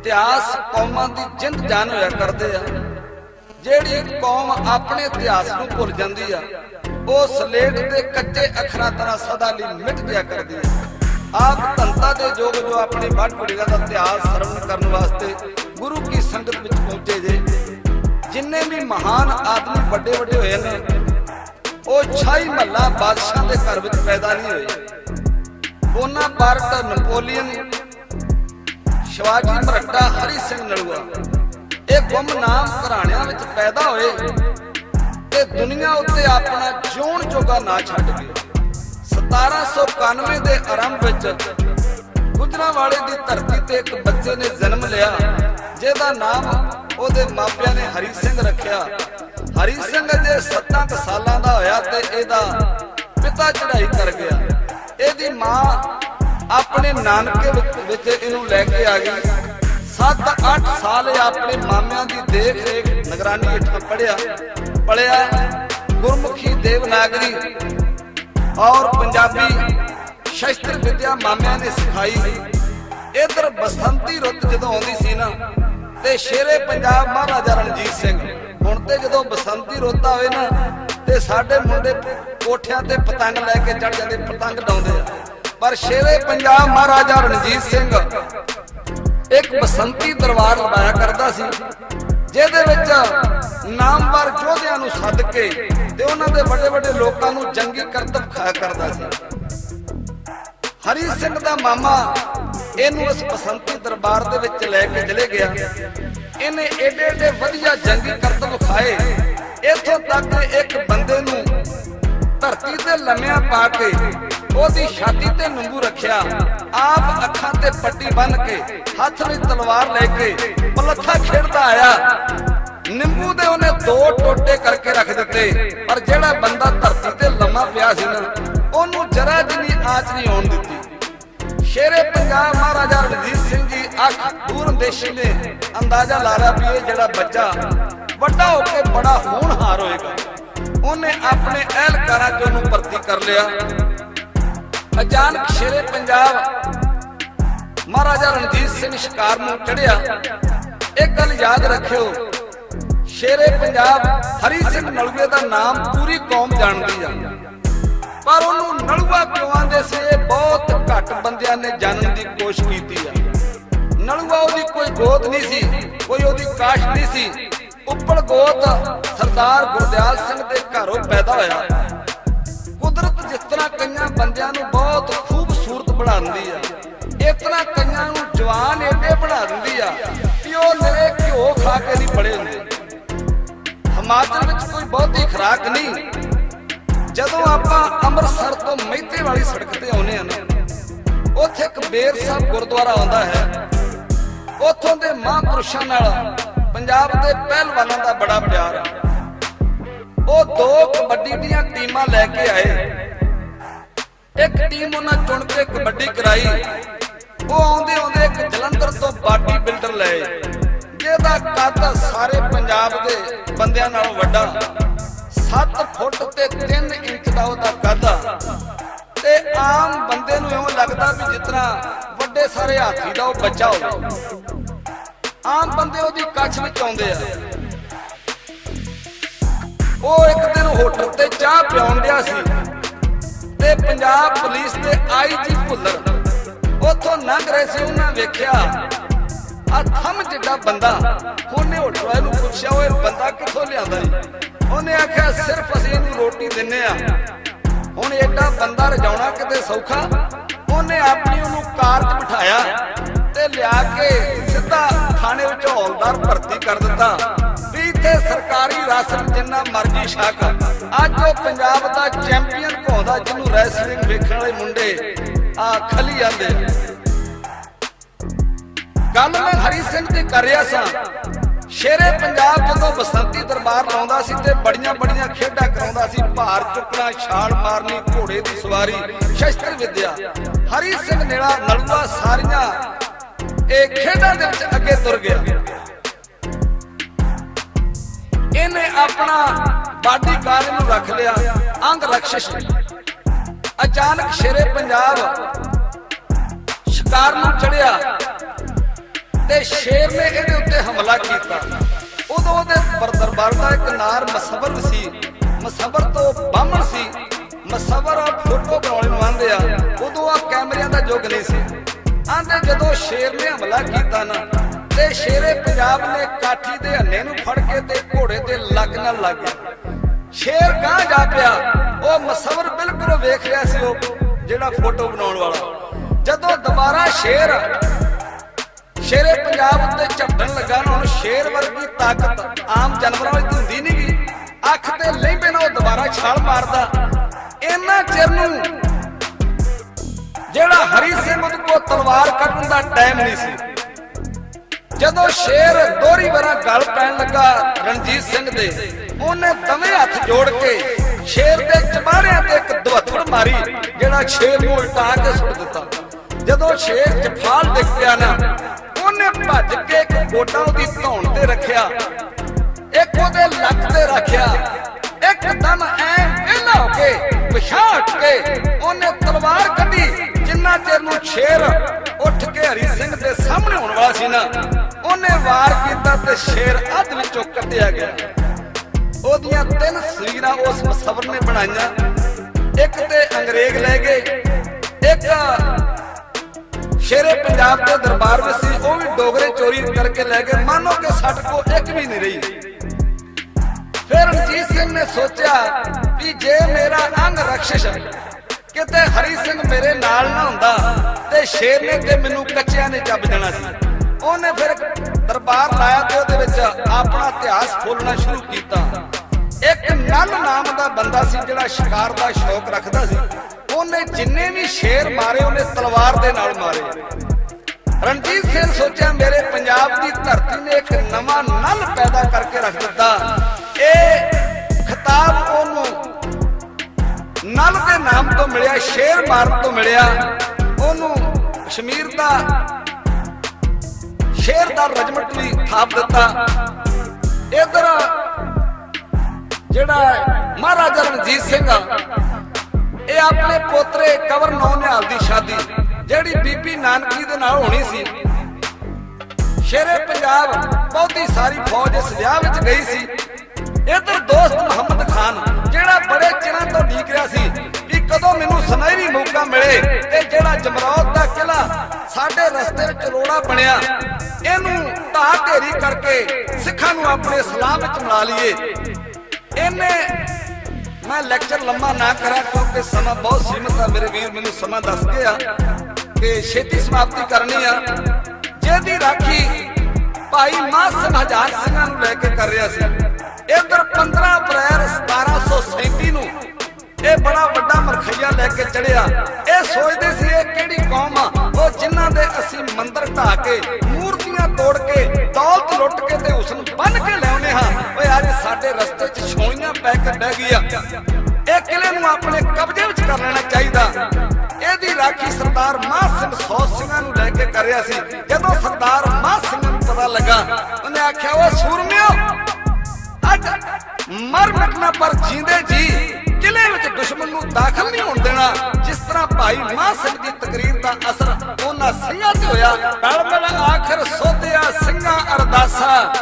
ਇਤਿਹਾਸ ਕੌਮਾਂ ਦੀ ਜਿੰਦ ਜਾਨ ਹੋਇਆ ਕਰਦੇ ਆ। ਜਿਹੜੀ ਕੌਮ ਆਪਣੇ ਇਤਿਹਾਸ ਨੂੰ ਭੁੱਲ ਜਾਂਦੀ ਆ, ਉਹ ਸਲੇਟ ਦੇ ਕੱਚੇ ਅੱਖਰਾਂ ਤਰ੍ਹਾਂ ਸਦਾ ਲਈ ਮਿਟ ਗਿਆ ਕਰਦੀ ਆ। ਆਪ ਧੰਤਾ ਦੇ ਯੋਗ ਜੋ ਆਪਣੀ ਵੱਡ ਪੀੜ੍ਹੀਆਂ ਦਾ ਇਤਿਹਾਸ ਸਰਵਣ ਕਰਨ ਵਾਸਤੇ ਗੁਰੂ ਕੀ ਸੰਗਤ ਵਿੱਚ ਪਹੁੰਚੇ ਜੇ, ਜਿੰਨੇ ਵੀ ਮਹਾਨ ਆਦਮੀ ਵੱਡੇ ਵੱਡੇ ਹੋਏ ਨੇ, ਉਹ ਛਾਈ ਮਹੱਲਾ ਬਾਦਸ਼ਾਹ ਦੇ ਘਰ ਵਿੱਚ ਪੈਦਾ ਨਹੀਂ ਹੋਏ। ਉਹਨਾਂ ਬੋਨਾਪਾਰਟ ਨਪੋਲੀਅਨ ਸ਼ਿਵਾਜੀ ਮਰੱਡਾ ਹਰੀ ਸਿੰਘ ਨਲੂਆ। ਇਹ ਗੁੰਮਨਾਮ ਘਰਾਣਿਆਂ ਵਿੱਚ ਪੈਦਾ ਹੋਏ। ਤੇ ਦੁਨੀਆ ਉੱਤੇ ਆਪਣਾ ਜਿਉਣ ਜੋਗਾ ਨਾਂ ਛੱਡ ਗਏ। 1791 ਦੇ ਆਰੰਭ ਵਿੱਚ ਗੁਜਰਾਂਵਾਲੇ ਦੀ ਧਰਤੀ ਤੇ ਇੱਕ ਬੱਚੇ ਨੇ ਜਨਮ ਲਿਆ, ਜਿਹਦਾ ਨਾਮ ਉਹਦੇ ਮਾਪਿਆਂ ਨੇ ਹਰੀ ਸਿੰਘ ਰੱਖਿਆ। ਹਰੀ ਸਿੰਘ ਜੇ 7 ਸਾਲਾਂ ਦਾ ਹੋਇਆ ਤੇ ਇਹਦਾ ਪਿਤਾ ਚੜ੍ਹਾਈ ਕਰ ਗਿਆ। ਇਹਦੀ ਮਾਂ ਆਪਣੇ ਨਾਨਕੇ ਵਿੱਚ ਇਹਨੂੰ ਲੈ ਕੇ ਆ ਗਈ। 7-8 ਸਾਲ ਆਪਣੇ ਮਾਮਿਆਂ ਦੀ ਦੇਖ ਰੇਖ ਨਿਗਰਾਨੀ ਹੇਠਾਂ ਪੜਿਆ ਪੜਿਆ ਗੁਰਮੁਖੀ ਦੇਵਨਾਗਰੀ ਔਰ ਪੰਜਾਬੀ ਸ਼ਸਤਰ ਵਿਦਿਆ ਮਾਮਿਆਂ ਨੇ ਸਿਖਾਈ। ਇਧਰ ਬਸੰਤੀ ਰੁੱਤ ਜਦੋਂ ਆਉਂਦੀ ਸੀ ਨਾ, ਤੇ ਸ਼ੇਰੇ ਪੰਜਾਬ ਮਹਾਰਾਜਾ ਰਣਜੀਤ ਸਿੰਘ। ਹੁਣ ਤੇ ਜਦੋਂ ਬਸੰਤੀ ਰੁੱਤ ਆਵੇ ਨਾ, ਤੇ ਸਾਡੇ ਮੁੰਡੇ ਕੋਠਿਆਂ ਤੇ ਪਤੰਗ ਲੈ ਕੇ ਚੜ ਜਾਂਦੇ, ਪਤੰਗ ਡਾਉਂਦੇ ਆ। ਪਰ ਸ਼ੇਰੇ ਪੰਜਾਬ ਮਹਾਰਾਜਾ ਰਣਜੀਤ ਸਿੰਘ ਇੱਕ ਬਸੰਤੀ ਦਰਬਾਰ ਲਗਾਇਆ ਕਰਦਾ ਸੀ, ਜਿਹਦੇ ਵਿੱਚ ਨਾਮਵਰ ਯੋਧਿਆਂ ਨੂੰ ਸੱਦ ਕੇ ਤੇ ਉਹਨਾਂ ਦੇ ਵੱਡੇ ਵੱਡੇ ਲੋਕਾਂ ਨੂੰ ਜੰਗੀ ਕਰਤਬ ਖਾਇਆ ਕਰਦਾ ਸੀ। ਹਰੀ ਸਿੰਘ ਦਾ ਮਾਮਾ ਇਹਨੂੰ ਇਸ ਬਸੰਤੀ ਦਰਬਾਰ ਦੇ ਵਿੱਚ ਲੈ ਕੇ ਚਲੇ ਗਿਆ। ਇਹਨੇ ਏਡੇ ਏਡੇ ਵਧੀਆ ਜੰਗੀ ਕਰਤਬ ਖਾਏ। ਇੱਥੋਂ ਤੱਕ ਇੱਕ ਬੰਦੇ ਨੂੰ ਧਰਤੀ ਤੇ ਲੰਮਿਆਂ ਪਾ ਕੇ ਉਹਦੀ ਛਾਤੀ ਤੇ ਨੰਬੂ ਰੱਖਿਆ, ਆਪ ਅੱਖਾਂ ਤੇ ਪੱਟੀ ਬੰਨ ਕੇ, ਹੱਥ ਵਿੱਚ ਤਲਵਾਰ ਲੈ ਕੇ ਪਲੱਥਾ ਖੇਡਦਾ ਆਇਆ। ਨਿੰਬੂ ਦੇ ਉਹਨੇ ਦੋ ਟੋਟੇ ਕਰਕੇ ਰੱਖ ਦਿੱਤੇ, ਪਰ ਜਿਹੜਾ ਬੰਦਾ ਧਰਤੀ ਤੇ ਲੰਮਾ ਪਿਆ ਸੀ ਨਾ, ਉਹਨੂੰ ਜਰਾ ਜਿੰਨੀ ਆਚ ਨਹੀਂ ਆਉਣ ਦਿੱਤੀ। ਸ਼ੇਰੇ ਪੰਜਾਬ ਮਹਾਰਾਜਾ ਰਣਜੀਤ ਸਿੰਘ ਜੀ ਅੱਖ ਦੂਰ ਅੰਦੇਸ਼ੀ ਨੇ ਅੰਦਾਜ਼ਾ ਲਾ ਰਿਹਾ ਵੀ ਇਹ ਜਿਹੜਾ ਬੱਚਾ ਵੱਡਾ ਹੋ ਕੇ ਬੜਾ ਹੋਣਹਾਰ ਹੋਏਗਾ। ਉਹਨੇ ਆਪਣੇ ਅਹਿਲਕਾਰਾਂ ਚ ਉਹਨੂੰ ਭਰਤੀ ਕਰ ਲਿਆ। ਅਚਾਨਕ ਸ਼ੇਰੇ ਪੰਜਾਬ ਮਹਾਰਾਜਾ ਰਣਜੀਤ ਸਿੰਘ ਸ਼ਿਕਾਰ ਨੂੰ ਚੜਿਆ। ਇੱਕ ਗੱਲ ਯਾਦ ਰੱਖਿਓ, ਸ਼ੇਰੇ ਪੰਜਾਬ ਹਰੀ ਸਿੰਘ ਨਲੂਏ ਦਾ ਨਾਮ ਪੂਰੀ ਕੌਮ ਜਾਣਦੀ ਆ। ਪਰ ਉਹਨੂੰ ਨਲੂਆ ਕਿਉਂ ਆਂਦੇ ਸੀ? ਇਹ ਬਹੁਤ ਘੱਟ ਬੰਦਿਆਂ ਨੇ ਜਾਣਨ ਦੀ ਕੋਸ਼ਿਸ਼ ਕੀਤੀ ਆ। ਨਲੂਆ ਉਹਦੀ ਕੋਈ ਗੋਤ ਨਹੀਂ ਸੀ, ਕੋਈ ਉਹਦੀ ਕਾਸ਼ ਨਹੀਂ ਸੀ। ਉੱਪਲ ਗੋਤ, ਸਰਦਾਰ ਗੁਰਦਿਆਲ ਸਿੰਘ ਦੇ ਘਰੋਂ ਪੈਦਾ ਹੋਇਆ। ਕੁਦਰਤ ਜਿਸ ਤਰ੍ਹਾਂ ਕਈਆਂ ਬੰਦਿਆਂ ਨੂੰ ਬਹੁਤ ਖੂਬਸੂਰਤ ਬਣਾਉਂਦੀ ਆ, ਇਸ ਤਰ੍ਹਾਂ ਕਈਆਂ ਨੂੰ ਜਵਾਨ ਏਡੇ ਬਣਾ ਦਿੰਦੀ ਆ ਕਿ ਉਹ ਨਿਰੇ ਘਿਓ ਖਾ ਕੇ ਨਹੀਂ ਬੜੇ ਹੁੰਦੇ। ਹਿਮਾਚਲ ਵਿੱਚ ਕੋਈ ਬਹੁਤੀ ਖਰਾਕ ਨਹੀਂ। ਜਦੋਂ ਆਪਾਂ ਅੰਮ੍ਰਿਤਸਰ ਤੋਂ ਮਹਿਤੇ ਵਾਲੀ ਸੜਕ ਤੇ ਆਉਨੇ ਆ ਨਾ, ਉੱਥੇ ਇੱਕ ਬੇਰ ਸਾਹਿਬ ਗੁਰਦੁਆਰਾ ਆਉਂਦਾ ਹੈ। ਉੱਥੋਂ ਦੇ ਮਹਾਂਪੁਰਸ਼ਾਂ ਨਾਲ ਪੰਜਾਬ ਦੇ ਪਹਿਲਵਾਨਾਂ ਦਾ ਬੜਾ ਪਿਆਰ ਹੈ ਉਹ ਦੋ ਕਬੱਡੀ ਦੀਆਂ ਟੀਮਾਂ ਲੈ ਕੇ ਆਏ। ਇੱਕ ਟੀਮ ਉਹਨਾਂ ਚੁਣ ਕੇ ਕਬੱਡੀ ਕਰਾਈ। ਉਹ ਆਉਂਦੇ ਆਉਂਦੇ ਇੱਕ ਜਲੰਧਰ ਤੋਂ ਬਾਡੀ ਬਿਲਡਰ ਲਏ। ਜਿਹਦਾ ਕੱਦ ਸਾਰੇ ਪੰਜਾਬ ਦੇ ਬੰਦਿਆਂ ਨਾਲੋਂ ਵੱਡਾ। 7 ਫੁੱਟ ਤੇ 3 ਇੰਚ ਦਾ ਉਹਦਾ ਕੱਦ ਤੇ ਆਮ ਬੰਦੇ ਨੂੰ ਇਉਂ ਲੱਗਦਾ ਵੀ ਜਿਤਨਾ ਵੱਡੇ ਸਾਰੇ ਹਾਥੀ ਦਾ ਉਹ ਬੱਚਾ ਹੋਵੇ। ਆਮ ਬੰਦੇ ਉਹਦੀ ਕੱਛ ਵਿੱਚ ਆਉਂਦੇ ਆ। ਉਹ ਇੱਕ ਦਿਨ ਹੋਟਲ ਤੇ ਚਾਹ ਪਿਆਉਣ ਡਿਆ ਸੀ ਤੇ ਪੰਜਾਬ ਪੁਲਿਸ ਦੇ ਆਈਜੀ ਭੁੱਲਰ ਉੱਥੋਂ ਲੰਘ ਰਹੇ ਸੀ, ਉਹਨਾਂ ਵੇਖਿਆ ਆ ਥੰਮ ਜਿੱਡਾ ਬੰਦਾ, ਉਹਨੇ ਹੋਟਲ ਵਾਲੇ ਨੂੰ ਪੁੱਛਿਆ ਉਹ ਇਹ ਬੰਦਾ ਕਿੱਥੋਂ ਲਿਆਂਦਾ ਈ ਉਹਨੇ ਆਖਿਆ, ਸਿਰਫ ਅਸੀਂ ਇਹਨੂੰ ਰੋਟੀ ਦਿੰਨੇ ਆ। ਹੁਣ ਐਡਾ ਬੰਦਾ ਰਜਾਉਣਾ ਕਿਤੇ ਸੌਖਾ? ਉਹਨੇ ਆਪਣੀ ਉਹਨੂੰ ਕਾਰ 'ਚ ਬਿਠਾਇਆ। ਤੇ ਲਿਆ ਕੇ ਸਿੱਧਾ ਥਾਣੇ ਵਿੱਚ ਹੌਲਦਾਰ ਭਰਤੀ ਕਰ ਦਿੱਤਾ। ਵੀ ਇੱਥੇ ਸਰਕਾਰੀ ਰਾਸ਼ਨ ਜਿੰਨਾ ਮਰਜ਼ੀ ਛਕ। ਅੱਜ ਉਹ ਪੰਜਾਬ ਦਾ ਚੈਂਪੀਅਨ ਘੋਂਦਾ ਜਿਹਨੂੰ ਰੈਸਲਿੰਗ ਵੇਖਣ ਵਾਲੇ ਮੁੰਡੇ ਆ ਖਲੀ ਜਾਂਦੇ ਗੱਲ ਮੈਂ ਹਰੀ ਸਿੰਘ ਦੀ ਕਰ ਰਿਹਾ ਸਾਂ। ਸ਼ੇਰੇ ਪੰਜਾਬ ਜਦੋਂ ਬਸੰਤੀ ਦਰਬਾਰ ਲਾਉਂਦਾ ਸੀ ਤੇ ਬੜੀਆਂ ਬੜੀਆਂ ਖੇਡਾਂ ਕਰਾਉਂਦਾ ਸੀ, ਭਾਰ ਚੁੱਕਣਾ, ਛਾਲ ਮਾਰਨੀ, ਘੋੜੇ ਦੀ ਸਵਾਰੀ, ਸ਼ਸਤਰ ਵਿਦਿਆ। ਹਰੀ ਸਿੰਘ ਨੇੜਾ ਨਲੂਆ ਸਾਰੀਆਂ ਇਹ ਖੇਡਾਂ ਦੇ ਵਿੱਚ ਅੱਗੇ ਤੁਰ ਗਿਆ। ਇਹਨੇ ਆਪਣਾ ਬਾਡੀ ਨੂੰ ਰੱਖ ਲਿਆ, ਅੰਗ ਰਖਸ਼ਿਸ਼ ਅਚਾਨਕ ਸ਼ੇਰੇ ਪੰਜਾਬ ਸ਼ਿਕਾਰ ਨੂੰ ਚੜਿਆ ਤੇ ਸ਼ੇਰ ਨੇ ਇਹਦੇ ਉੱਤੇ ਹਮਲਾ ਕੀਤਾ। ਉਦੋਂ ਉਹਦੇ ਦਰਬਾਰ ਦਾ ਇੱਕ ਨਾਰ ਮਸਬਰ ਸੀ। ਮਸਬਰ ਤੋਂ ਬਾਹਮਣ ਸੀ। ਮਸਬਰ ਫੋਟੋ ਬਣਾਉਣ ਨੂੰ ਆਂਦੇ ਆ। ਉਦੋਂ ਆ ਕੈਮਰਿਆਂ ਦਾ ਯੁੱਗ ਨਹੀਂ ਸੀ। ਆਂਦੇ ਜਦੋਂ ਸ਼ੇਰ ਨੇ ਹਮਲਾ ਕੀਤਾ ਨਾ, ਤੇ ਸ਼ੇਰੇ ਪੰਜਾਬ ਨੇ ਕਾਠੀ ਦੇ ਹੰਨੇ ਨੂੰ ਫੜ ਕੇ ਤੇ ਘੋੜੇ ਦੇ ਲੱਗ ਨਾਲ ਲੱਗ ਸ਼ੇਰ ਗਾਂ ਜਾ ਪਿਆ, ਉਹ ਮਸਵਰ ਬਿਲਕੁਲ ਵੇਖ ਰਿਹਾ ਸੀ ਉਹ, ਜਿਹੜਾ ਫੋਟੋ ਬਣਾਉਣ ਵਾਲਾ। ਜਦੋਂ ਦੁਬਾਰਾ ਸ਼ੇਰ, ਸ਼ੇਰੇ ਪੰਜਾਬ ਉੱਤੇ ਝਪਟਣ ਲੱਗਾ ਨਾ ਹੁਣ ਸ਼ੇਰ ਵਰਗੀ ਤਾਕਤ ਆਮ ਜਾਨਵਰਾਂ ਵਿੱਚ ਹੁੰਦੀ ਨਹੀਂ ਗੀ ਅੱਖ ਤੇ ਲੈਂਦੇ ਨਾ ਉਹ ਦੁਬਾਰਾ ਛਾਲ ਮਾਰਦਾ। ਇੰਨਾ ਚਿਰ ਨੂੰ ਜਿਹੜਾ ਹਰੀ ਸਿੰਘ ਉਹਦੇ ਕੋਲ ਤਲਵਾਰ ਕੱਢਣ ਦਾ ਟਾਈਮ ਨਹੀਂ ਸੀ। ਜਦੋਂ ਸ਼ੇਰ ਦੋਹਰੀ ਵਾਰਾ ਗਲ ਪੈਣ ਲੱਗਾ ਰਣਜੀਤ ਸਿੰਘ ਦੇ, ਉਹਨੇ ਦਵੇਂ ਹੱਥ ਜੋੜ ਕੇ ਸ਼ੇਰ ਦੇ ਚਬਾੜਿਆਂ ਤੇ ਇੱਕ ਦਵਥੜ ਮਾਰੀ, ਜਿਹੜਾ ਸ਼ੇਰ ਨੂੰ ਉਲਟਾ ਕੇ ਸੁੱਟ ਦਿੱਤਾ। ਜਦੋਂ ਸ਼ੇਰ ਜਫਾਲ ਡਿੱਗ ਪਿਆ ਨਾ, ਉਹਨੇ ਭੱਜ ਕੇ ਇੱਕ ਗੋਡਾ ਉਹਦੀ ਧੌਣ ਤੇ ਰੱਖਿਆ। ਇੱਕ ਉਹਦੇ ਲੱਕ ਤੇ ਰੱਖਿਆ। ਇੱਕਦਮ ਐ ਵਿਹਲਾ ਹੋ ਕੇ ਵਿਛਾਟ ਕੇ ਉਹਨੇ ਤਲਵਾਰ ਜਿੰਨਾ ਚਿਰ ਨੂੰ ਸ਼ੇਰ ਉੱਠ ਕੇ ਹਰੀ ਸਿੰਘ ਦੇ ਸਾਹਮਣੇ ਆਉਣ ਵਾਲਾ ਸੀ ਨਾ, ਉਹਨੇ ਵਾਰ ਕੀਤਾ ਤੇ ਸ਼ੇਰ ਅੱਧ ਵਿੱਚੋਂ ਕੱਟਿਆ ਗਿਆ। ਉਹਦੀਆਂ ਤਿੰਨ ਸਰੀਰਾਂ ਉਸ ਮਸਵਰ ਨੇ ਬਣਾਈਆਂ। ਇੱਕ ਤੇ ਅੰਗਰੇਜ਼ ਲੈ ਗਏ, ਇੱਕ ਸ਼ੇਰੇ ਪੰਜਾਬ ਦੇ ਦਰਬਾਰ ਵਿੱਚ ਸੀ, ਉਹ ਵੀ ਡੋਗਰੇ ਚੋਰੀ ਕਰਕੇ ਲੈ ਗਏ। ਮਾਨੋ ਕਿ ਸਾਡੇ ਕੋਲ ਇੱਕ ਵੀ ਨਹੀਂ ਰਹੀ। ਫਿਰ ਰਣਜੀਤ ਸਿੰਘ ਨੇ ਸੋਚਿਆ ਕਿ ਜੇ ਮੇਰਾ ਅੰਗ ਰਖਸ਼ਿਸ਼ ਕਿਤੇ ਹਰੀ ਸਿੰਘ ਮੇਰੇ ਨਾਲ ਨਾ ਹੁੰਦਾ ਤੇ ਸ਼ੇਰ ਨੇ ਤੇ ਮੈਨੂੰ ਕੱਚਿਆਂ ਨੇ ਚੱਬ ਦੇਣਾ ਸੀ। ਉਹਨੇ ਫਿਰ ਦਰਬਾਰ ਲਾਇਆ ਤੇ ਉਹਦੇ ਵਿੱਚ ਆਪਣਾ ਇਤਿਹਾਸ ਖੋਲਣਾ ਸ਼ੁਰੂ ਕੀਤਾ। ਇੱਕ ਨਲ ਨਾਮ ਦਾ ਬੰਦਾ ਸੀ ਜਿਹੜਾ ਸ਼ਿਕਾਰ ਦਾ ਸ਼ੌਕ ਰੱਖਦਾ ਸੀ। ਉਹਨੇ ਜਿੰਨੇ ਵੀ ਸ਼ੇਰ ਮਾਰੇ, ਉਹਨੇ ਤਲਵਾਰ ਦੇ ਨਾਲ ਮਾਰੇ। ਰਣਜੀਤ ਸਿੰਘ ਸੋਚਿਆ, ਮੇਰੇ ਪੰਜਾਬ ਦੀ ਧਰਤੀ ਨੇ ਇੱਕ ਨਵਾਂ ਨਲ ਪੈਦਾ ਕਰਕੇ ਰੱਖ ਦਿੱਤਾ। ਇਹ ਖਿਤਾਬ ਉਹਨੂੰ ਨਲ ਦੇ ਨਾਮ ਤੋਂ ਮਿਲਿਆ, ਸ਼ੇਰ ਮਾਰਨ ਤੋਂ ਮਿਲਿਆ, ਉਹਨੂੰ ਕਸ਼ਮੀਰ ਦਾ ਸ਼ੇਰ ਦਾ ਰਜਮਟ ਵੀ ਥਾਪ ਦਿੱਤਾ। ਇਧਰ ਜਿਹੜਾ ਮਹਾਰਾਜਾ ਰਣਜੀਤ ਸਿੰਘ ਇਹ ਆਪਣੇ ਪੋਤਰੇ ਕਵਰ ਨੌ ਨਿਹਾਲ ਦੀ ਸ਼ਾਦੀ, ਜਿਹੜੀ ਬੀਬੀ ਨਾਨਕੀ ਦੇ ਨਾਲ ਹੋਣੀ ਸੀ। ਸ਼ੇਰੇ ਪੰਜਾਬ ਬਹੁਤੀ ਸਾਰੀ ਫੌਜ ਇਸ ਵਿਆਹ ਵਿੱਚ ਗਈ ਸੀ। ਇਧਰ ਦੋਸਤ ਮੁਹੰਮਦ ਖਾਨ ਜਿਹੜਾ ਬੜੇ ਚਿਰਾਂ ਤੋਂ ਡੀਕ ਰਿਹਾ ਸੀ ਕਿ ਕਦੋਂ ਮੈਨੂੰ ਸੁਨਹਿਰੀ ਮੌਕਾ ਮਿਲੇ ਤੇ ਜਿਹੜਾ ਜਮਰੌਦ ਦਾ ਕਿਲਾ ਸਾਡੇ ਰਸਤੇ ਵਿੱਚ ਰੋੜਾ ਬਣਿਆ, ਇਹਨੂੰ ਢਾਹ ਢੇਰੀ ਕਰਕੇ ਸਿੱਖਾਂ ਨੂੰ ਆਪਣੇ ਇਸਲਾਮ ਵਿੱਚ ਮਿਲਾ ਲਈਏ। ਇਹਨੇ ਮੈਂ ਲੈਕਚਰ ਲੰਮਾ ਨਾ ਕਰਾਂ ਕਿਉਂਕਿ ਸਮਾਂ ਬਹੁਤ ਸੀਮਤ ਆ। ਮੇਰੇ ਵੀਰ ਮੈਨੂੰ ਸਮਾਂ ਦੱਸ ਆ ਕਿ ਛੇਤੀ ਸਮਾਪਤੀ ਕਰਨੀ ਆ। ਜਿਹਦੀ ਰਾਖੀ ਭਾਈ ਮਾਸਮ ਹਜ਼ਾਰ ਸਿੰਘਾਂ ਨੂੰ ਲੈ ਕੇ ਕਰ ਰਿਹਾ ਸੀ। ਚੜਿਆ। ਇਹ ਸੋਚਦੇ ਸੀ ਇਹ ਕਿਹੜੀ ਕੌਮ ਆ? ਉਹ ਜਿਨ੍ਹਾਂ ਦੇ ਅਸੀਂ ਮੰਦਰ ਢਾ ਕੇ, ਮੂਰਤੀਆਂ ਤੋੜ ਕੇ, ਦੌਲਤ ਲੁੱਟ ਕੇ ਤੇ ਉਸ ਨੂੰ ਬੰਨ ਕੇ ਲਿਆਉਨੇ ਹਾਂ। ਓਏ, ਅੱਜ ਸਾਡੇ ਰਸਤੇ 'ਚ ਛੋਈਆਂ ਪੈ ਕੇ ਡਹਿ ਗਈਆਂ। ਇਹ ਕਿਲੇ ਨੂੰ ਆਪਣੇ ਕਬਜ਼ੇ ਵਿੱਚ ਕਰ ਲੈਣਾ ਚਾਹੀਦਾ। ਇਹਦੀ ਰਾਖੀ ਸਰਦਾਰ ਮਾਹ ਸਿੰਘ ਸੌ ਸਿੰਘਾਂ ਨੂੰ ਲੈ ਕੇ ਕਰ ਰਿਹਾ ਸੀ। ਜਦੋਂ ਸਰਦਾਰ ਮਾਹ ਸਿੰਘ ਨੂੰ ਪਤਾ ਲੱਗਾ, ਉਹਨੇ ਆਖਿਆ ਓ ਸੂਰਮਿਓ, ਅੱਜ ਮਰ ਮਿਟਣਾ ਪਰ ਜੀਂਦੇ ਜੀ। ਕਿਲੇ ਵਿੱਚ ਦੁਸ਼ਮਣ ਨੂੰ ਦਾਖਲ ਨਹੀਂ ਹੋਣ ਦੇਣਾ। ਜਿਸ ਤਰ੍ਹਾਂ ਭਾਈ ਮਾਹ ਸਿੰਘ ਦੀ ਤਕਰੀਰ ਦਾ ਅਸਰ ਉਹਨਾਂ ਸਿੰਘਾਂ ਤੇ ਹੋਇਆ ਤਲਮਲ ਆਖਰ ਸੋਧਿਆ ਸਿੰਘਾਂ ਅਰਦਾਸਾ।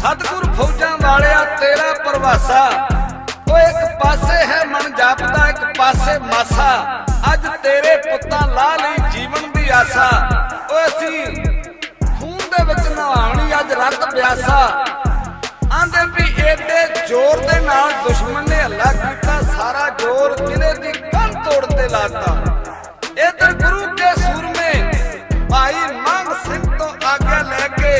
ਸਤਿਗੁਰ ਫੌਜਾਂ ਵਾਲਿਆ ਤੇਰਾ ਪਰਵਾਸਾ। ਓ ਇੱਕ ਪਾਸੇ ਹੈ ਮਨ ਜਾਪਦਾ ਇੱਕ ਪਾਸੇ ਮਾਸਾ। ਅੱਜ ਤੇਰੇ ਪੁੱਤਾਂ ਲਾ ਲਈ ਜੀਵਨ ਦੀ ਆਸਾ। ਓ ਅਸੀਂ ਖੂਨ ਦੇ ਵਿੱਚ ਨਹਾਉਣੀ ਅੱਜ ਰੱਤ ਪਿਆਸਾ। ਆਂਦੇ ਵੀ ਜ਼ੋਰ ਦੇ ਨਾਲ ਦੁਸ਼ਮਣ ਨੇ ਹੱਲਾ ਕੀਤਾ, ਸਾਰਾ ਜ਼ੋਰ ਕਿਲੇ ਦੀ ਕੰਨ ਤੋੜ ਤੇ ਲਾਤਾ। ਇਧਰ ਗੁਰੂ ਕੇ ਸੂਰਮੇ ਭਾਈ ਮੰਗ ਸਿੰਘ ਤੋਂ ਆਗਿਆ ਲੈ ਕੇ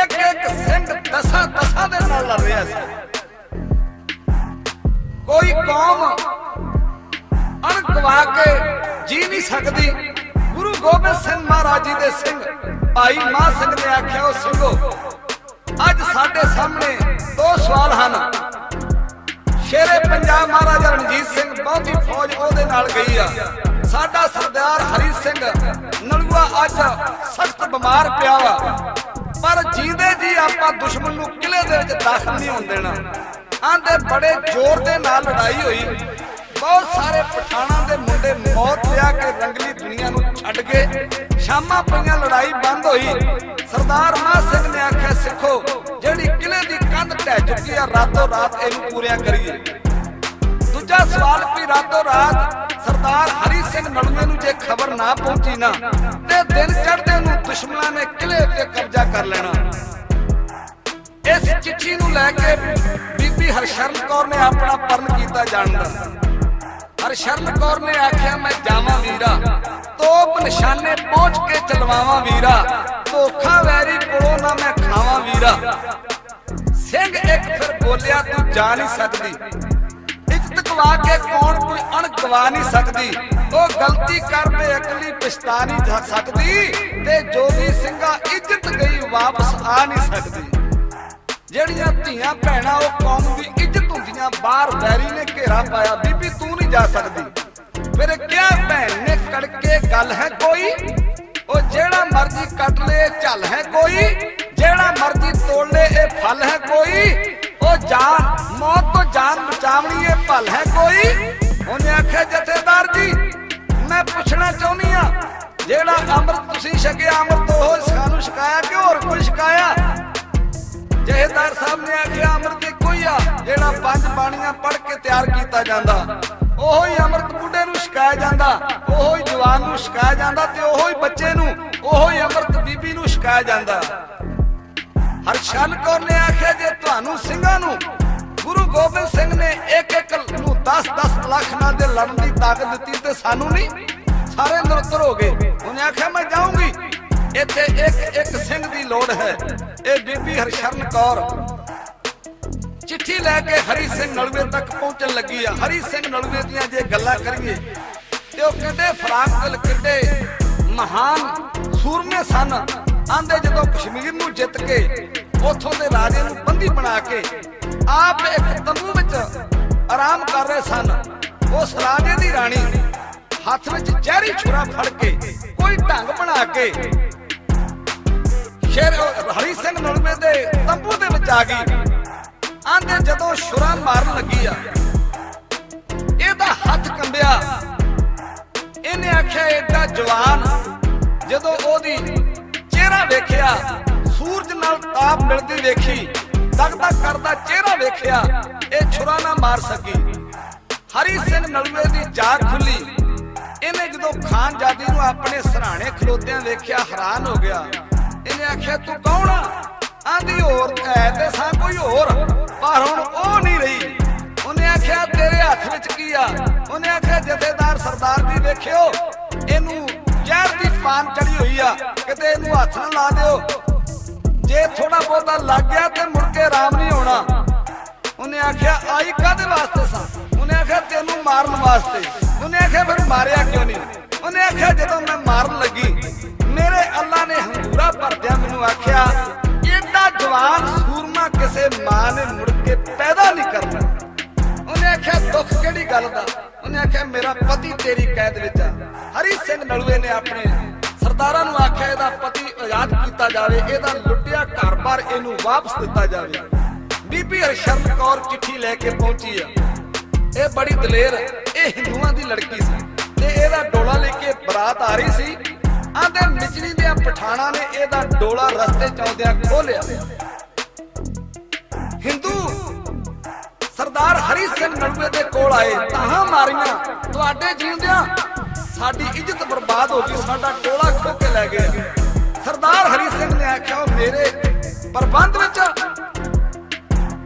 ਇੱਕ ਇੱਕ ਸਿੰਘ ਦਸਾਂ ਦਸਾਂ ਦੇ ਨਾਲ ਲੜ ਰਿਹਾ ਸੀ। ਕੋਈ ਕੌਮ ਅਣਕਵਾ ਕੇ ਜੀ ਨਹੀਂ ਸਕਦੀ। ਗੁਰੂ ਗੋਬਿੰਦ ਸਿੰਘ ਮਹਾਰਾਜ ਜੀ ਦੇ ਸਿੰਘ, ਭਾਈ ਮਾਂ ਸਿੰਘ ਨੇ ਆਖਿਆ, ਉਹ ਸਿੰਘੋ ਅੱਜ ਸਾਡੇ ਸਾਹਮਣੇ ਦੋ ਸਵਾਲ ਹਨ। ਸ਼ੇਰੇ ਪੰਜਾਬ ਮਹਾਰਾਜਾ ਰਣਜੀਤ ਸਿੰਘ ਬਹੁਤੀ ਫੌਜ ਉਹਦੇ ਨਾਲ ਗਈ ਆ। ਸਾਡਾ ਸਰਦਾਰ ਹਰੀ ਸਿੰਘ ਨਲੂਆ ਅੱਜ ਸਖਤ ਬਿਮਾਰ ਪਿਆ ਵਾ। ਪਰ ਜੀਂਦੇ ਜੀ ਆਪਾਂ ਦੁਸ਼ਮਣ ਨੂੰ ਕਿਲੇ ਦੇ ਵਿੱਚ ਦਾਖਲ ਨਹੀਂ ਹੋਣ ਦੇਣਾ, ਆਂਦੇ ਬੜੇ ਜ਼ੋਰ ਦੇ ਨਾਲ ਲੜਾਈ ਹੋਈ। ਬਹੁਤ ਸਾਰੇ ਪਠਾਣਾਂ ਦੇ ਮੁੰਡੇ ਮੌਤ ਲਿਆ ਕੇ ਰੰਗਲੀ ਦੁਨੀਆ ਨੂੰ ਛੱਡ ਗਏ। ਸ਼ਾਮਾਂ ਪਈਆਂ, ਲੜਾਈ ਬੰਦ ਹੋਈ। ਸਰਦਾਰ ਮਾਹ ਸਿੰਘ ਨੇ ਆਖਿਆ, ਸਿੱਖੋ, ਜਿਹੜੀ ਕਿਲੇ ਦੀ ਕੰਧ ਢਹਿ ਚੁੱਕੀ ਆ, ਰਾਤੋਂ ਰਾਤ ਇਹਨੂੰ ਪੂਰਿਆ ਕਰੀਏ। ਦੂਜਾ ਸਵਾਲ ਵੀ ਰਾਤੋਂ ਰਾਤ ਸਰਦਾਰ ਹਰੀ ਸਿੰਘ ਨਲੂਏ ਨੂੰ ਜੇ ਖਬਰ ਨਾ ਪਹੁੰਚੀ ਨਾ, ਤੇ ਦਿਨ ਚੜ੍ਹਦੇ ਨੂੰ ਦੁਸ਼ਮਣਾਂ ਨੇ ਕਿਲੇ ਉੱਤੇ ਕਬਜ਼ਾ ਕਰ ਲੈਣਾ। ਇਸ ਚਿੱਠੀ ਨੂੰ ਲੈ ਕੇ ਬੀਬੀ ਹਰਸ਼ਰਨ ਕੌਰ ਨੇ ਆਪਣਾ ਪਰਨ ਕੀਤਾ ਜਾਣਦਾ। ਹਰਸ਼ਰਨ ਕੌਰ ਨੇ ਆਖਿਆ, ਮੈਂ ਜਾਵਾਂ ਵੀਰਾ। ਤੋਪ ਨਿਸ਼ਾਨੇ ਪਹੁੰਚ ਕੇ ਚਲਵਾਵਾਂ ਵੀਰਾ। ਧੋਖਾ ਵੈਰੀ ਕੋਲੋਂ ਨਾ ਮੈਂ ਖਾਵਾਂ ਵੀਰਾ। ਸਿੰਘ ਇੱਕ ਫਿਰ ਬੋਲਿਆ, ਤੂੰ ਜਾ ਨਹੀਂ ਸਕਦੀ। ਇੱਜ਼ਤ ਗਵਾ ਕੇ ਕੌਣ ਕੋਈ ਅਣ ਗਵਾ ਨਹੀਂ ਸਕਦੀ। ਉਹ ਗਲਤੀ ਕਰ ਅਕਲੀ ਪਛਤਾ ਨਹੀਂ ਜਾ ਸਕਦੀ ਤੇ ਜੋਗੀ ਸਿੰਘਾ ਇੱਜ਼ਤ ਗਈ ਵਾਪਸ ਆ ਨਹੀਂ ਸਕਦੀ। ਜਿਹੜੀਆਂ ਧੀਆਂ ਭੈਣਾਂ ਉਹ ਕੌਮ ਦੀ ਇੱਜ਼ਤ ਹੁੰਦੀਆਂ, ਬਾਹਰ ਵੈਰੀ ਨੇ ਘੇਰਾ ਪਾਇਆ, ਬੀਬੀ, ਤੂੰ ਨਹੀਂ ਜਾ ਸਕਦੀ। ਫਿਰ ਕਿਹਾ ਭੈਣ ਨੇ ਕੜਕੇ ਗੱਲ ਹੈ ਕੋਈ? ਉਹ ਜਿਹੜਾ ਮਰਜ਼ੀ ਕੱਟ ਲੇ ਇਹ ਹੈ ਕੋਈ? ਜਿਹੜਾ ਮਰਜ਼ੀ ਤੋੜ ਲੇ, ਇਹ ਫਲ ਹੈ ਕੋਈ? ਉਹ ਜਾਨ, ਮੌਤ ਤੋਂ ਜਾਨ ਬਚਾਵਣੀ ਇਹ ਭਲ ਹੈ ਕੋਈ? ਉਹਨੇ ਆਖਿਆ, ਜਥੇਦਾਰ ਜੀ, ਮੈਂ ਪੁੱਛਣਾ ਚਾਹੁੰਦੀ ਆ ਜਿਹੜਾ ਅੰਮ੍ਰਿਤ ਤੁਸੀਂ ਛਕਿਆ, ਅੰਮ੍ਰਿਤ ਉਹ ਸਾਨੂੰ ਛਕਾਇਆ ਕਿ ਹੋਰ ਕੋਈ ਛਕਾਇਆ? ਜਹੇਦਾਰ ਸਾਹਿਬ ਨੇ ਆਖਿਆ, ਅੰਮ੍ਰਿਤ ਇੱਕੋ ਹੀ ਆ, ਜਿਹੜਾ ਪੰਜ ਬਾਣੀਆਂ ਪੜ੍ਹ ਕੇ ਤਿਆਰ ਕੀਤਾ ਜਾਂਦਾ। ਉਹੋ ਹੀ ਅੰਮ੍ਰਿਤ ਬੁੱਢੇ ਨੂੰ ਛਕਾਇਆ ਜਾਂਦਾ, ਉਹੋ ਹੀ ਜਵਾਨ ਨੂੰ ਛਕਾਇਆ ਜਾਂਦਾ ਤੇ ਉਹੋ ਹੀ ਬੱਚੇ ਨੂੰ, ਉਹੋ ਹੀ ਅੰਮ੍ਰਿਤ ਬੀਬੀ ਨੂੰ ਛਕਾਇਆ ਜਾਂਦਾ। ਹਰਸ਼ਨ ਕੌਰ ਨੇ ਆਖਿਆ, ਜੇ ਤੁਹਾਨੂੰ ਸਿੰਘਾਂ ਨੂੰ, ਗੁਰੂ ਗੋਬਿੰਦ ਸਿੰਘ ਨੇ ਇੱਕ ਇੱਕ ਨੂੰ 10-10 ਲੱਖ ਨਾਲ ਦੇ ਲੜਨ ਦੀ ਤਾਕਤ ਦਿੱਤੀ ਤੇ ਸਾਨੂੰ ਨਹੀਂ, ਸਾਰੇ ਨਿਰਤਰ ਹੋ ਗਏ। ਉਹਨੇ ਆਖਿਆ, ਮੈਂ ਜਾਊਂਗੀ। ਇੱਥੇ ਇੱਕ ਇੱਕ ਸਿੰਘ ਦੀ ਲੋੜ ਹੈ। ਇਹ ਬੀਬੀ ਹਰਸ਼ਰਨ ਕੌਰ ਚਿੱਠੀ ਲੈ ਕੇ ਹਰੀ ਸਿੰਘ ਨਲਵੇ ਤੱਕ ਪਹੁੰਚਣ ਲੱਗੀ ਆ। ਹਰੀ ਸਿੰਘ ਨਲਵੇ ਦੀਆਂ ਜੇ ਗੱਲਾਂ ਕਰੀਏ, ਤੇ ਉਹ ਕਿੱਡੇ ਫਰਾਕਲ ਕਿੱਡੇ ਮਹਾਨ ਸੂਰਮੇ ਸਨ। ਆਂਦੇ ਜਦੋਂ ਕਸ਼ਮੀਰ ਨੂੰ ਜਿੱਤ ਕੇ ਉਥੋਂ ਦੇ ਰਾਜੇ ਨੂੰ ਬੰਦੀ ਬਣਾ ਕੇ ਆਪ ਇੱਕ ਤੰਬੂ ਵਿੱਚ ਆਰਾਮ ਕਰ ਰਹੇ ਸਨ, ਉਸ ਰਾਜੇ ਦੀ ਰਾਣੀ ਹੱਥ ਵਿੱਚ ਜ਼ਹਿਰੀ ਛੁਰਾ ਫੜ ਕੇ ਕੋਈ ਢੰਗ ਬਣਾ ਕੇ ਸ਼ੇਰ ਹਰੀ ਸਿੰਘ ਨਲਵੇ ਦੇ ਤੰਬੂ ਦੇ ਵਿੱਚ ਆ ਗਈ। ਆਂਦੇ ਜਦੋਂ ਛੁਰਾ ਮਾਰਨ ਲੱਗੀ ਆ, ਇਹਦਾ ਹੱਥ ਕੰਬਿਆ। ਇਹਨੇ ਆਖਿਆ, ਏਡਾ ਜਵਾਨ, ਜਦੋਂ ਉਹਦੀ ਚਿਹਰਾ ਵੇਖਿਆ, ਸੂਰਜ ਨਾਲ ਤਾਪ ਮਿਲਦੀ ਵੇਖੀ ਦਗਦਗ ਕਰਦਾ ਚਿਹਰਾ ਵੇਖਿਆ, ਇਹ ਛੁਰਾ ਨਾ ਮਾਰ ਸਕੀ। ਹਰੀ ਸਿੰਘ ਨਲੂਏ ਦੀ ਜਾਗ ਖੁੱਲੀ। ਇਹਨੇ ਜਦੋਂ ਖਾਨ ਜਾਦੀ ਨੂੰ ਆਪਣੇ ਸਰਾਣੇ ਖਲੋਤਿਆਂ ਵੇਖਿਆ, ਹੈਰਾਨ ਹੋ ਗਿਆ। ਇਹਨੇ ਆਖਿਆ, ਤੂੰ ਕੌਣ ਆ? ਆਂਦੀ, ਹੋਰ ਹੈ ਤੇ ਸਾਂ ਕੋਈ ਹੋਰ। ਪਰ ਹੁਣ ਉਹ ਨਹੀਂ ਰਹੀ। ਉਹਨੇ ਆਖਿਆ, ਤੇਰੇ ਹੱਥ ਵਿੱਚ ਕੀ ਆ? ਉਹਨੇ ਆਖਿਆ, ਜਥੇਦਾਰ ਸਰਦਾਰ ਦੀ ਵੇਖਿਓ, ਇਹਨੂੰ ਜ਼ਹਿਰ ਦੀ ਪਾਨ ਚੜੀ ਹੋਈ ਆ। ਕਿਤੇ ਇਹਨੂੰ ਹੱਥ ਨਾ ਲਾ ਦਿਓ। ਜੇ ਥੋੜਾ ਬਹੁਤਾ ਲੱਗ ਗਿਆ ਤੇ ਮੁੜ ਕੇ ਆਰਾਮ ਨਹੀਂ ਹੋਣਾ। ਉਹਨੇ ਆਖਿਆ, ਆਈ ਕਾਦੇ ਵਾਸਤੇ ਸਾਂ? ਉਹਨੇ ਆਖਿਆ, ਤੈਨੂੰ ਮਾਰਨ ਵਾਸਤੇ। ਉਹਨੇ ਆਖਿਆ, ਫਿਰ ਮਾਰਿਆ ਕਿਉਂ ਨਹੀਂ? ਉਹਨੇ ਆਖਿਆ, ਜਦੋਂ ਮੈਂ ਮਾਰਨ ਲੱਗੀ, ਮੇਰੇ ਅੱਲਾ ਨੇ ਹੰਗੂਰਾ ਭਰਦਿਆਂ ਮੈਨੂੰ ਆਖਿਆ, ਇਹਦਾ ਜਵਾਨ ਕਿਸੇ ਮਾਂ ਨੇ ਮੁੜ ਕੇ ਪੈਦਾ ਨਹੀਂ ਕਰਨਾ। ਉਹਨੇ ਆਖਿਆ, ਦੁੱਖ ਕਿਹੜੀ ਗੱਲ ਦਾ? ਉਹਨੇ ਆਖਿਆ, ਮੇਰਾ ਪਤੀ ਤੇਰੀ ਕੈਦ ਵਿੱਚ ਆ। ਹਰੀ ਸਿੰਘ ਨਲੂਏ ਨੇ ਆਪਣੇ ਸਰਦਾਰਾਂ ਨੂੰ ਆਖਿਆ, ਇਹਦਾ ਪਤੀ ਆਜ਼ਾਦ ਕੀਤਾ ਜਾਵੇ, ਇਹਦਾ ਲੁੱਟਿਆ ਘਰ-ਬਾਰ ਇਹਨੂੰ ਵਾਪਸ ਦਿੱਤਾ ਜਾਵੇ। ਬੀਬੀ ਹਰਸ਼ਰਨ ਕੌਰ ਚਿੱਠੀ ਲੈ ਕੇ ਪਹੁੰਚੀ ਆ। ਇਹ ਬੜੀ ਦਲੇਰ, ਇਹ ਹਿੰਦੂਆਂ ਦੀ ਲੜਕੀ ਸੀ ਤੇ ਇਹਦਾ ਡੋਲਾ ਲੈ ਕੇ ਬਰਾਤ ਆ ਰਹੀ ਸੀ। ਆਂਦੇ ਮਿਚਣੀ ਦੇ ਪਠਾਣਾ ਨੇ ਇਹਦਾ ਡੋਲਾ ਰਸਤੇ ਚ ਆਉਂਦਿਆਂ ਖੋਲਿਆ ਹਰੀ ਸਿੰਘ ਨਲੂਏ ਦੇ ਕੋਲ ਆਏ, ਤਾਹਾਂ ਮਾਰੀਆਂ। ਤੁਹਾਡੇ ਜੀਉਂਦਿਆਂ ਸਾਡੀ ਇੱਜ਼ਤ ਬਰਬਾਦ ਹੋ ਗਈ, ਸਾਡਾ ਟੋਲਾ ਖੋ ਕੇ ਲੈ ਗਏ। ਸਰਦਾਰ ਹਰੀ ਸਿੰਘ ਨੇ ਆਖਿਆ ਮੇਰੇ ਪ੍ਰਬੰਧ ਵਿੱਚ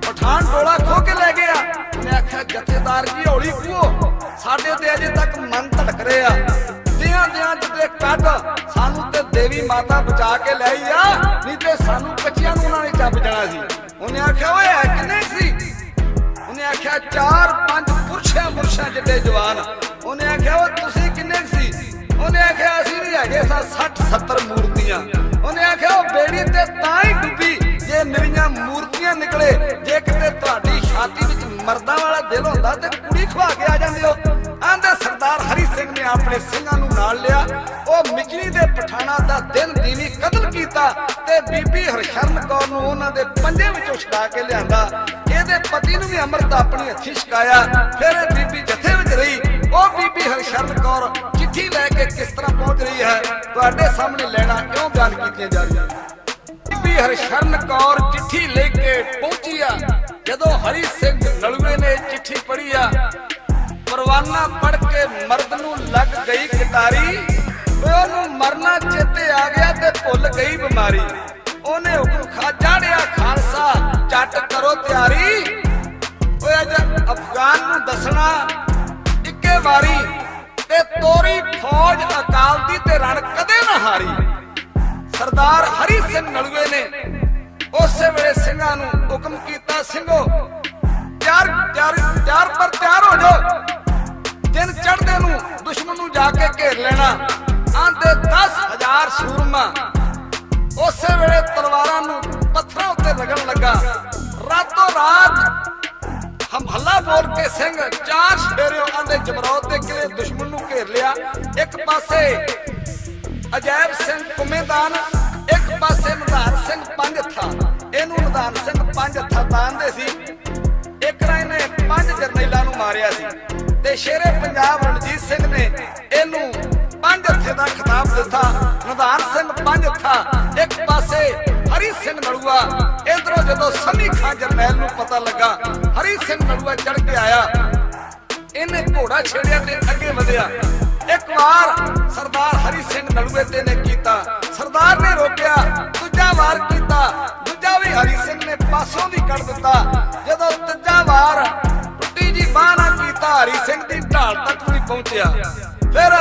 ਪਠਾਨ ਟੋਲਾ ਖੋ ਕੇ ਲੈ ਗਿਆ ਮੈਂ ਆਖਿਆ, ਜਥੇਦਾਰ ਜੀ, ਹੌਲੀ ਕੂਓ। ਸਾਡੇ ਤੇ ਅਜੇ ਤੱਕ ਮਨ ਧੜਕ ਰਿਹਾ ਦਿਆਂ ਦਿਆਂ ਜਿੱਤੇ ਕੱਢ, ਸਾਨੂੰ ਤੇ ਦੇਵੀ ਮਾਤਾ ਬਚਾ ਕੇ ਲਈ ਆ। ਨਹੀਂ ਤੇ ਸਾਨੂੰ ਕੱਚਿਆਂ ਨੂੰ ਉਹਨਾਂ ਨੇ ਚੱਬ ਜਾਣਾ ਸੀ। ਉਹਨੇ ਆਖਿਆ, ਓਏ ਹੈ ਕਿੰਨੇ ਸੀ? ਉਹਨੇ ਆਖਿਆ, ਚਾਰ ਪੰਜ ਪੁਰਸ਼ਾਂ ਮੁਰਸ਼ਾਂ ਜਿੱਡੇ ਜਵਾਨ। ਉਹਨੇ ਆਖਿਆ, ਉਹ ਤੁਸੀਂ ਕਿੰਨੇ ਕੁ ਸੀ? ਉਹਨੇ ਆਖਿਆ, ਅਸੀਂ ਵੀ ਹੈਗੇ ਸਾਂ 60 70 ਮੂਰਤੀਆਂ। ਉਹਨੇ ਆਖਿਆ, ਉਹ ਬੇੜੀ ਤੇ ਤਾਂ ਹੀ ਡੁੱਬੀ, ਜੇ ਨਵੀਆਂ ਮੂਰਤੀਆਂ ਨਿਕਲੇ, ਜੇ ਕਿਤੇ ਤੁਹਾਡੀ ਛਾਤੀ ਵਿੱਚ ਮਰਦਾਂ ਵਾਲਾ ਦਿਲ ਹੁੰਦਾ ਤੇ ਕੁੜੀ ਖਵਾ ਕੇ ਆਪਣੇ ਸਿੰਘਾਂ ਨੂੰ ਨਾਲ ਲਿਆ। ਉਹ ਮਿਜਰੀ ਦੇ ਪਠਾਣਾ ਦਾ ਦਿਨ ਦੀਵੀ ਕਤਲ ਕੀਤਾ ਤੇ ਬੀਬੀ ਹਰਸ਼ਰਨ ਕੌਰ ਨੂੰ ਉਹਨਾਂ ਦੇ ਪੰਜੇ ਵਿੱਚੋਂ ਛਡਾ ਕੇ ਲਿਆਂਦਾ। ਇਹਦੇ ਪਤੀ ਨੂੰ ਵੀ ਅੰਮ੍ਰਿਤ ਆਪਣੀ ਹੱਥੀ ਛਕਾਇਆ। ਫਿਰ ਇਹ ਬੀਬੀ ਜਥੇ ਵਿੱਚ ਰਹੀ। ਉਹ ਬੀਬੀ ਹਰਸ਼ਰਨ ਕੌਰ ਚਿੱਠੀ ਲੈ ਕੇ ਕਿਸ ਤਰ੍ਹਾਂ ਪਹੁੰਚ ਰਹੀ ਹੈ? ਤੁਹਾਡੇ ਸਾਹਮਣੇ ਲੈਣਾ ਕਿਉਂ ਬਿਆਨ ਕੀਤੀਆਂ ਜਾ ਰਹੀਆਂ? ਬੀਬੀ ਹਰਸ਼ਰਨ ਕੌਰ ਚਿੱਠੀ ਲੈ ਕੇ ਪਹੁੰਚੀ ਆ। ਜਦੋਂ ਹਰੀ ਸਿੰਘ ਨਲੂਏ ਨੇ ਚਿੱਠੀ ਪੜ੍ਹੀ ਆ ਪਰਵਾਨਾ ਪੜ ਕੇ ਮਰਦ ਨੂੰ ਲੱਗ ਗਈ ਕਿਤਾਰੀ। ਓਏ ਉਹਨੂੰ ਮਰਨਾ ਚੇਤੇ ਆ ਗਿਆ ਤੇ ਭੁੱਲ ਗਈ ਬਿਮਾਰੀ। ਉਹਨੇ ਹੁਕਮ ਖਾ ਜਾੜਿਆ ਖਾਲਸਾ, ਚੱਟ ਕਰੋ ਤਿਆਰੀ। ਓਏ ਅੱਜ ਅਫਗਾਨ ਨੂੰ ਦੱਸਣਾ, ਇੱਕੇ ਵਾਰੀ ਤੇ ਤੋਰੀ ਫੌਜ ਅਕਾਲ ਦੀ ਤੇ ਰਣ ਕਦੇ ਨਾ ਹਾਰੀ। ਸਰਦਾਰ ਹਰੀ ਸਿੰਘ ਨਲੂਏ ਨੇ ਉਸੇ ਵੇਲੇ ਸਿੰਘਾਂ ਨੂੰ ਹੁਕਮ ਕੀਤਾ, ਸਿੰਘੋ, ਤਿਆਰ ਤਿਆਰ ਤਿਆਰ ਪਰ ਤਿਆਰ ਹੋ ਜਾਓ। ਸ਼ੇਰਿਓ ਜਮਰੌਦ ਦੇ ਕਿਲੇ ਦੁਸ਼ਮਣ ਨੂੰ ਘੇਰ ਲਿਆ। ਇੱਕ ਪਾਸੇ ਅਜੈਬ ਸਿੰਘ ਕੁਮੇਦਾਨ, ਇੱਕ ਪਾਸੇ ਨਿਧਾਨ ਸਿੰਘ ਪੰਜ ਥਾ ਇਹਨੂੰ ਨਿਧਾਨ ਸਿੰਘ ਪੰਜ ਥਾ ਤਾਂਦੇ ਸੀ। ਇੱਕ ਰਾਂ ਨੇ ਪੰਜ ਜਰਨੈਲਾਂ ਨੂੰ ਮਾਰਿਆ ਸੀ। ਤੇ ਸ਼ੇਰੇ ਪੰਜਾਬ ਰਣਜੀਤ ਸਿੰਘ ਨੇ ਇਹਨੂੰ ਪੰਜ ਹੱਥੇ ਦਾ ਖਿਤਾਬ ਦਿੱਤਾ। ਨਿਧਾਨ ਸਿੰਘ ਪੰਜ ਹੱਥਾਂ ਇੱਕ ਪਾਸੇ ਹਰੀ ਸਿੰਘ ਨਲੂਆ ਇਧਰੋਂ ਜਦੋਂ ਸੰਨੀ ਖਾਂ ਜਰਨੈਲ ਨੂੰ ਪਤਾ ਲੱਗਾ, ਹਰੀ ਸਿੰਘ ਨਲੂਆ ਚੜ ਕੇ ਆਇਆ। ਇਹਨੇ ਘੋੜਾ ਛੇੜਿਆ ਤੇ ਅੱਗੇ ਵਧਿਆ। ਇੱਕ ਵਾਰ ਸਰਦਾਰ ਹਰੀ ਸਿੰਘ ਨਲੂਏ ਤੇ ਨੇ ਕੀਤਾ। ਸਰਦਾਰ ਨੇ ਰੋਕਿਆ, ਦੂਜਾ ਵਾਰ ਕੀਤਾ। ਦੂਜਾ ਵੀ ਹਰੀ ਸਿੰਘ ਨੇ ਪਾਸੋਂ ਦੀ ਕੱਢ ਦਿੱਤਾ। ਜਦੋਂ ਤੀਜਾ ਵਾਰ ਟੁੱਟੀ ਜੀ ਬਾਹ ਨਾ ਕੀਤਾ, ਹਰੀ ਸਿੰਘ ਦੀ ਢਾਲ ਤੱਕ ਵੀ ਪਹੁੰਚਿਆ। ਫਿਰ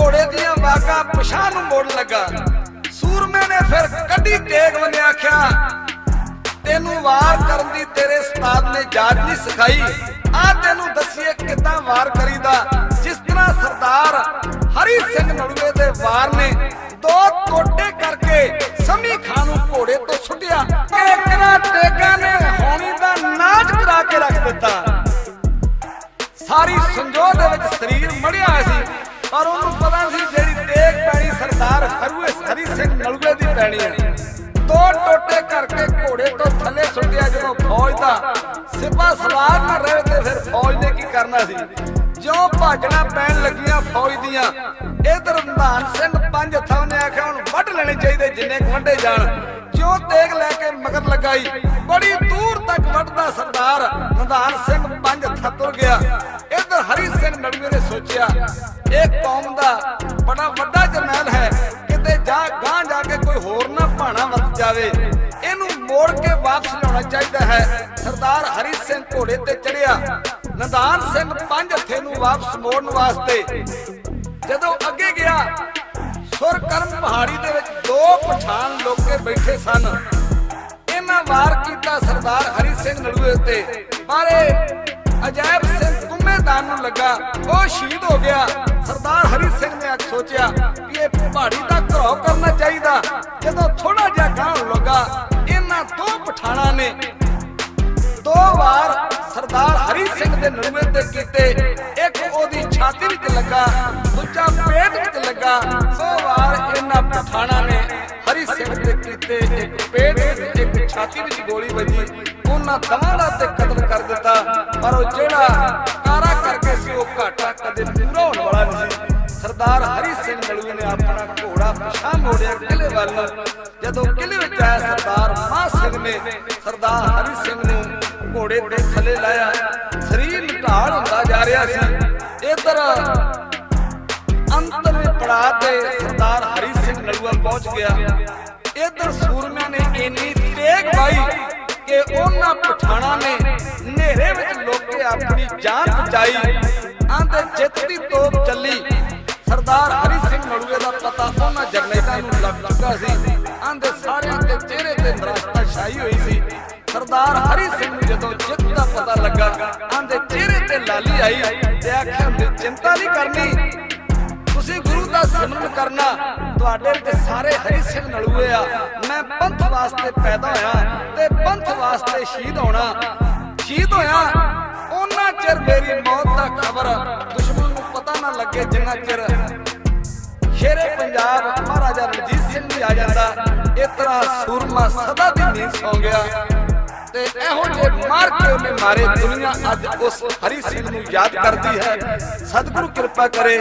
ਘੋੜੇ ਦੀਆਂ ਵਾਗਾ ਪਛਾਣ ਨੂੰ ਮੋੜ ਲੱਗਾ। ਸੂਰਮੇ ਨੇ ਫਿਰ ਕੱਢੀ ਤੇਗ ਵਨੇ ਆਖਿਆ, ਤੈਨੂੰ ਵਾਰ ਕਰਨ ਦੀ ਤੇਰੇ ਉਸਤਾਦ ਨੇ ਜਾਚ ਨਹੀਂ ਸਿਖਾਈ। ਆ ਤੈਨੂੰ ਦੱਸੀਏ ਕਿੱਦਾਂ ਜਾਣ। ਜਿਉਂ ਤੇਗ ਲੈ ਕੇ ਮਗਰ ਲਗਾਈ, ਬੜੀ ਦੂਰ ਤੱਕ ਵੱਢਦਾ ਸਰਦਾਰ ਨਿਧਾਨ ਸਿੰਘ ਪੰਜ ਹੱਥਾਂ ਗਿਆ। ਇਧਰ ਹਰੀ ਸਿੰਘ ਨਲੂਏ ਨੇ ਸੋਚਿਆ, ਇਹ ਕੌਮ ਦਾ ਬੜਾ ਵੱਡਾ ਜਰਨੈਲ ਹੈ, ਕਿਤੇ ਜਾ ਗਾਂ ਜਾ ਕੇ ਕੋਈ ਹੋਰ ਨਾ ਭਾਣਾ ਵਰਤ ਜਾਵੇ। ਇਹਨੂੰ ਮੋੜ ਕੇ ਵਾਪਸ ਲਿਆਉਣਾ ਚਾਹੀਦਾ ਹੈ। ਸਰਦਾਰ ਹਰੀ ਸਿੰਘ ਘੋੜੇ ਤੇ ਚੜਿਆ ਨੰਦਾਨ ਸਿੰਘ ਪੰਜ ਹੱਥੇ ਨੂੰ ਵਾਪਸ ਮੋੜਨ ਵਾਸਤੇ ਜਦੋਂ ਅੱਗੇ ਗਿਆ ਸੁਰਕਰਮ ਪਹਾੜੀ ਦੇ ਵਿੱਚ ਦੋ ਪਠਾਨ ਲੋਕੇ ਬੈਠੇ ਸਨ। ਇਹਨਾਂ ਵਾਰ ਕੀਤਾ ਸਰਦਾਰ ਹਰੀ ਸਿੰਘ ਨਲੂਏ ਉੱਤੇ। ਪਰ ਅਜਾਇਬ ਸਿੰਘ ਕੁੰਮੇਦਾਨ ਨੂੰ ਲੱਗਾ। ਉਹ ਸ਼ਹੀਦ ਹੋ ਗਿਆ। ਸਰਦਾਰ ਹਰੀ ਸਿੰਘ ਨੇ ਅੱਜ ਸੋਚਿਆ ਕਿ ਇਹ ਪਹਾੜੀ ਦਾ ਘਰਾਓ ਕਰਨਾ ਚਾਹੀਦਾ। ਜਦੋਂ ਥੋੜਾ ਜਿਹਾ ਗਾਂ ਲੱਗਾ ਇਹਨਾਂ ਦੋ ਪਠਾਣਾ ਨੇ ਦੋ ਵਾਰ ਹਰੀ ਸਿੰਘ ਦੇ ਨਲੂਏ ਤੇ ਕੀਤੇ, ਇੱਕ ਉਹਦੀ ਛਾਤੀ ਵਿੱਚ ਲੱਗਾ, ਦੂਜਾ ਪੇਟ ਵਿੱਚ ਲੱਗਾ। ਦੋ ਵਾਰ ਇਹਨਾਂ ਪਠਾਣਾ ਨੇ ਹਰੀ ਸਿੰਘ ਦੇ ਕੀਤੇ ਇੱਕ ਪੇਟ ਵਿੱਚ, ਇੱਕ ਛਾਤੀ ਵਿੱਚ ਗੋਲੀ ਵੱਜੀ। ਉਹਨਾਂ ਦੋਵਾਂ ਦਾ ਤੇ ਕਤਲ ਕਰ ਦਿੱਤਾ, ਪਰ ਉਹ ਜਿਹੜਾ ਕਾਰਾ ਕਰਕੇ ਸੀ, ਉਹ ਘਾਟਾ ਕਦੇ ਪੂਰਾ ਹੋਣ ਵਾਲਾ ਨਹੀਂ ਸੀ। ਸਰਦਾਰ ਹਰੀ ਸਿੰਘ ਨਲੂਏ ਨੇ ਆਪਣਾ ਘੋੜਾ ਪਿਛਾਂ ਮੋੜਿਆ ਕਿਲੇ ਵੱਲ। ਜਦੋਂ ਕਿਲੇ ਵਿੱਚ ਆਇਆ, ਸਰਦਾਰ ਮਾਹ ਸਿੰਘ ਨੇ, ਸਰਦਾਰ ਹਰੀ ਸਿੰਘ ਨੂੰ ਘੋੜੇ ਤੇ ਥੱਲੇ ਲਾਇਆ। ਸਰਦਾਰ ਹਰੀ ਸਿੰਘ ਨਲੂਆ ਪਹੁੰਚ ਗਿਆ। ਇਧਰ ਸੂਰਮਿਆਂ ਨੇ ਇੰਨੀ ਤੇਗ ਵਾਈ ਕਿ ਉਹਨਾਂ ਪਠਾਣਾ ਨੇ ਹਨੇਰੇ ਵਿੱਚ ਲੋਕੇ ਆਪਣੀ ਜਾਨ ਬਚਾਈ, ਆਂਦੇ ਜਿੱਤ ਦੀ ਤੋਪ ਚੱਲੀ। ਸਰਦਾਰ ਹਰੀ ਸਿੰਘ ਨਲੂਏ ਦਾ ਪਤਾ ਉਹਨਾਂ ਜਰਨੈਲਾਂ ਨੂੰ ਲੱਗ ਚੁੱਕਾ ਸੀ। ਆਂਦੇ ਸਾਰਿਆਂ ਦੇ ਚਿਹਰੇ ਤੇ ਨਿਰਾਸ਼ਤਾ ਛਾਈ ਹੋਈ ਸੀ। ਸਰਦਾਰ ਹਰੀ ਸਿੰਘ ਨੂੰ ਜਦੋਂ ਜਿੱਤ ਦਾ ਪਤਾ ਲੱਗਾ, ਆਂਦੇ ਚਿਹਰੇ ਤੇ ਲਾਲੀ ਆਈ ਤੇ ਆਖਿਆ ਚਿੰਤਾ ਨਹੀਂ ਕਰਨੀ। ਦਾ ਸਿਮਰਨ ਕਰਨਾ ਤੁਹਾਡੇ ਤੇ ਸਾਰੇ ਹਰੀ ਸਿੰਘ ਨਲੂਏ ਆ। ਮੈਂ ਪੰਥ ਵਾਸਤੇ ਪੈਦਾ ਹੋਇਆ ਤੇ ਪੰਥ ਵਾਸਤੇ ਸ਼ਹੀਦ ਹੋਣਾ। ਸ਼ਹੀਦ ਹੋਇਆ, ਉਹਨਾਂ ਚਿਰ ਮੇਰੀ ਮੌਤ ਦਾ ਖਬਰ ਦੁਸ਼ਮਣ ਲੱਗੇ ਜਿੰਨਾ ਚਿਰ ਸ਼ੇਰੇ ਪੰਜਾਬ ਮਹਾਰਾਜਾ ਰਣਜੀਤ ਸਿੰਘ ਵੀ ਆ ਜਾਂਦਾ, ਇਸ ਤਰ੍ਹਾਂ ਸੂਰਮਾ ਸਦਾ ਦੀ ਨੀਂਦ ਸੌਂ ਗਿਆ। ਤੇ ਇਹੋ ਜਿਹੇ ਮਾਰ ਕੇ ਉਹਨੇ ਮਾਰੇ ਦੁਨੀਆ ਅੱਜ ਉਸ ਹਰੀ ਸਿੰਘ ਨੂੰ ਯਾਦ ਕਰਦੀ ਹੈ। ਸਤਿਗੁਰੂ ਕਿਰਪਾ ਕਰੇ।